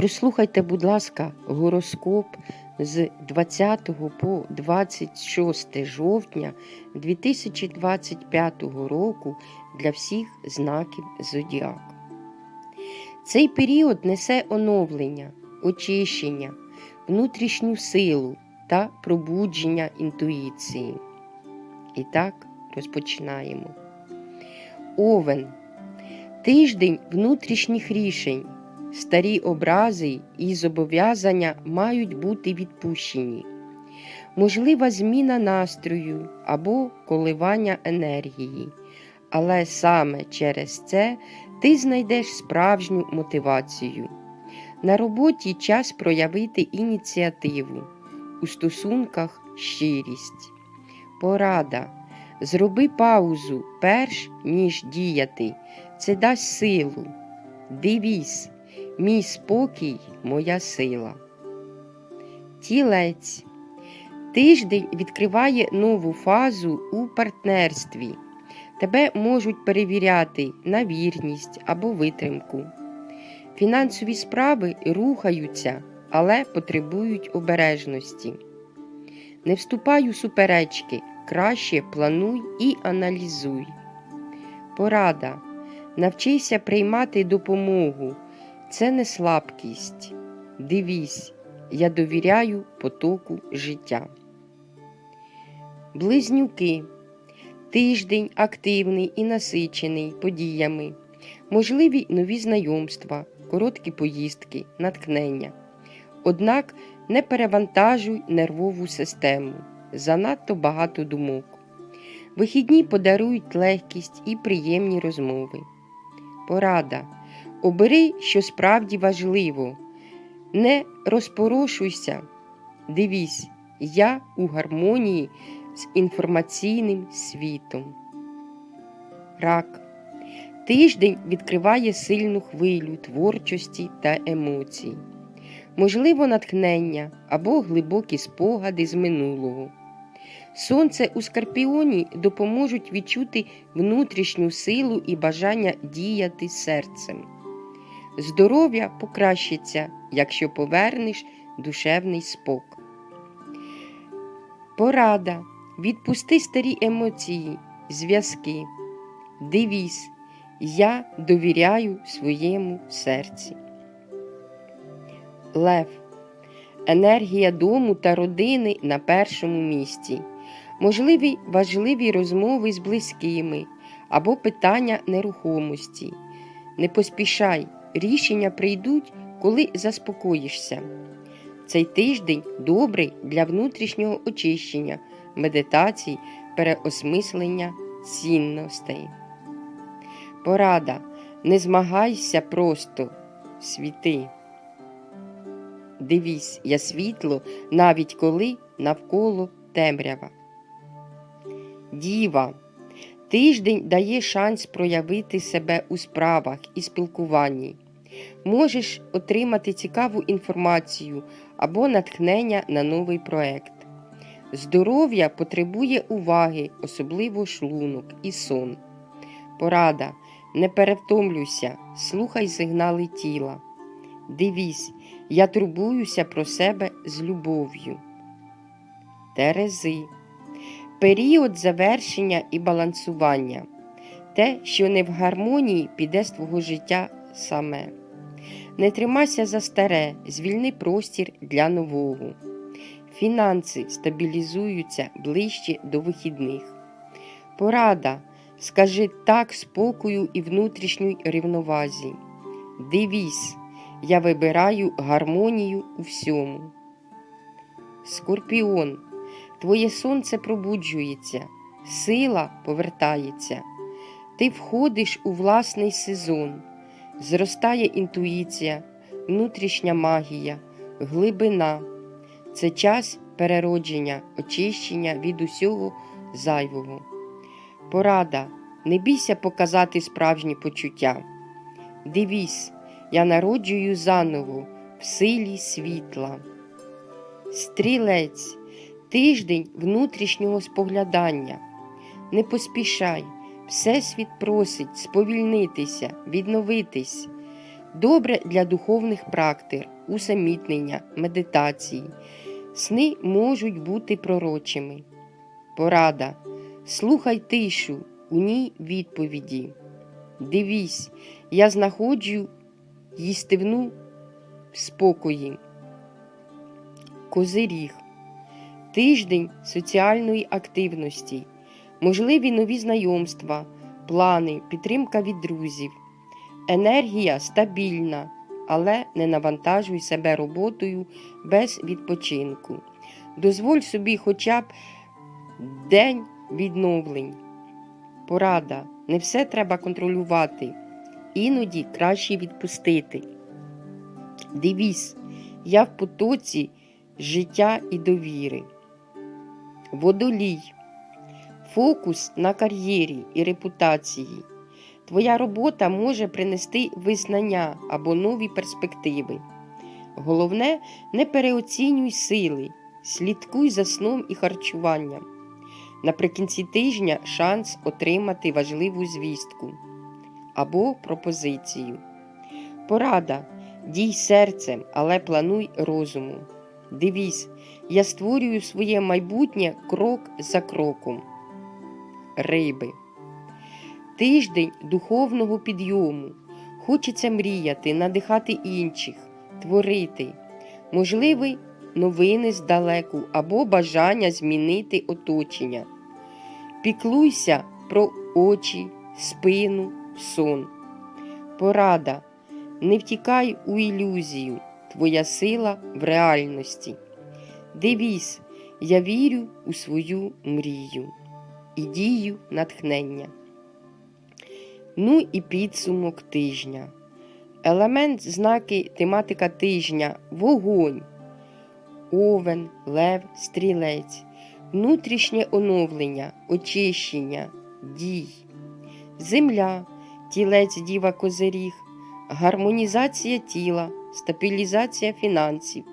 Прослухайте, будь ласка, гороскоп з 20 по 26 жовтня 2025 року для всіх знаків Зодіаку. Цей період несе оновлення, очищення, внутрішню силу та пробудження інтуїції. І так розпочинаємо. Овен. Тиждень внутрішніх рішень. Старі образи і зобов'язання мають бути відпущені. Можлива зміна настрою або коливання енергії, але саме через це ти знайдеш справжню мотивацію. На роботі час проявити ініціативу, у стосунках щирість. Порада. Зроби паузу, перш ніж діяти. Це дасть силу. Дивись, мій спокій, моя сила. Тілець. Тиждень відкриває нову фазу у партнерстві. Тебе можуть перевіряти на вірність або витримку. Фінансові справи рухаються, але потребують обережності. Не вступай у суперечки, краще плануй і аналізуй. Порада. Навчися приймати допомогу. Це не слабкість. Дивись, я довіряю потоку життя. Близнюки. Тиждень активний і насичений подіями. Можливі нові знайомства, короткі поїздки, натхнення. Однак не перевантажуй нервову систему. Занадто багато думок. Вихідні подарують легкість і приємні розмови. Порада. Обери, що справді важливо. Не розпорошуйся. Дивись, я у гармонії з інформаційним світом. Рак. Тиждень відкриває сильну хвилю творчості та емоцій. Можливо, натхнення або глибокі спогади з минулого. Сонце у Скорпіоні допоможуть відчути внутрішню силу і бажання діяти серцем. Здоров'я покращиться, якщо повернеш душевний спок. Порада. Відпусти старі емоції, зв'язки. Дивись, я довіряю своєму серці. Лев. Енергія дому та родини на першому місці. Можливі важливі розмови з близькими або питання нерухомості. Не поспішай, рішення прийдуть, коли заспокоїшся. Цей тиждень добрий для внутрішнього очищення, медитацій, переосмислення цінностей. Порада. Не змагайся просто, світи. Дивись, я світло, навіть коли навколо темрява. Діва. Тиждень дає шанс проявити себе у справах і спілкуванні. Можеш отримати цікаву інформацію або натхнення на новий проект. Здоров'я потребує уваги, особливо шлунок і сон. Порада. Не перевтомлюйся, слухай сигнали тіла. Дивись, я турбуюся про себе з любов'ю. Терези. Період завершення і балансування. Те, що не в гармонії, піде з твого життя саме. Не тримайся за старе, звільни простір для нового. Фінанси стабілізуються ближче до вихідних. Порада. Скажи так спокою і внутрішньої рівновазі. Дивись, я вибираю гармонію у всьому. Скорпіон, твоє сонце пробуджується, сила повертається. Ти входиш у власний сезон, зростає інтуїція, внутрішня магія, глибина. Це час переродження, очищення від усього зайвого. Порада. Не бійся показати справжні почуття. Дивись, я народжую заново в силі світла. Стрілець, тиждень внутрішнього споглядання. Не поспішай, Всесвіт просить сповільнитися, відновитись. добре для духовних практик, усамітнення, медитації. Сни можуть бути пророчими. Порада. Слухай тишу, у ній відповіді. Дивись, я знаходжу їстивну в спокої. Козиріг. Тиждень соціальної активності, можливі нові знайомства, плани, підтримка від друзів. Енергія стабільна, але не навантажуй себе роботою без відпочинку. Дозволь собі хоча б день відновлень. Порада. Не все треба контролювати. Іноді краще відпустити. Дивісь, я в потоці життя і довіри. Водолій. Фокус на кар'єрі і репутації. Твоя робота може принести визнання або нові перспективи. Головне, не переоцінюй сили, слідкуй за сном і харчуванням. Наприкінці тижня шанс отримати важливу звістку або пропозицію. Порада. Дій серцем, але плануй розумом. Дивись, я створюю своє майбутнє крок за кроком. Риби. Тиждень духовного підйому. Хочеться мріяти, надихати інших, творити. Можливі новини здалеку або бажання змінити оточення. Піклуйся про очі, спину, сон. Порада. Не втікай у ілюзію, твоя сила в реальності. Дивись, я вірю у свою мрію і дію натхнення. Ну і підсумок тижня. Елемент знаки тематика тижня вогонь, овен, лев, стрілець, внутрішнє оновлення, очищення, дій, земля, тілець діва козиріг, гармонізація тіла, стабілізація фінансів,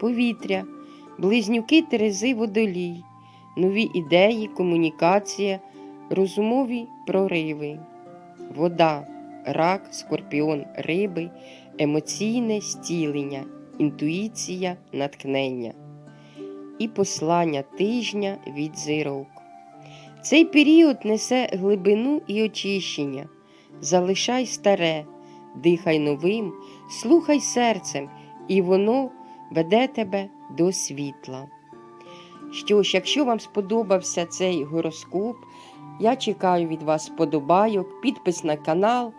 повітря, близнюки Терези водолій, нові ідеї, комунікація, розумові прориви, вода, рак, скорпіон, риби, емоційне стілення, інтуїція, натхнення і послання тижня від зірок. Цей період несе глибину і очищення. Залишай старе, дихай новим, слухай серцем, і воно веде тебе до світла. Що ж, якщо вам сподобався цей гороскоп, я чекаю від вас вподобайок, підпис на канал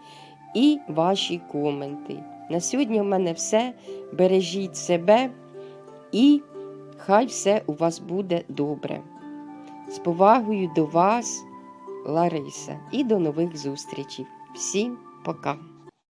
і ваші коменти. На сьогодні в мене все. Бережіть себе і хай все у вас буде добре. З повагою до вас, Лариса, і до нових зустрічей. Всім пока!